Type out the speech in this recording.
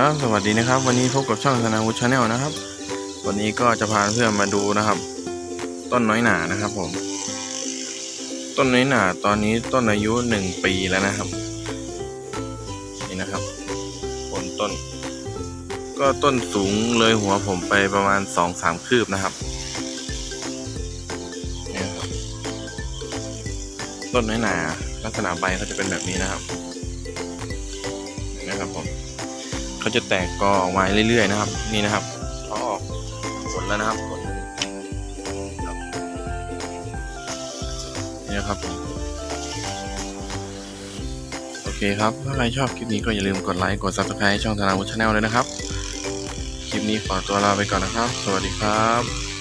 ครับ สวัสดีนะครับ วันนี้พบกับช่องธนาวุฒิชาแนลนะครับ วันนี้ก็จะพาเพื่อนมาดูนะครับ ต้นน้อยหนานะครับผม ต้นน้อยหนาตอนนี้ต้นอายุหนึ่งปีแล้วนะครับ นี่นะครับผลต้น ก็ต้นสูงเลยหัวผมไปประมาณสองสามคืบนะครับนี่ครับ ต้นน้อยหนาลักษณะใบเขาจะเป็นแบบนี้นะครับนี่นะครับผม เขาจะแตกกอออกมาเรื่อยๆนะครับ นี่นะครับเขาออกผลแล้วนะครับผลนี่นะครับโอเคครับ ถ้าใครชอบคลิปนี้ก็อย่าลืมกดไลค์กด subscribe ช่องธนาวุฒิชาแนลเลยนะครับ คลิปนี้ขอตัวลาไปก่อนนะครับ สวัสดีครับ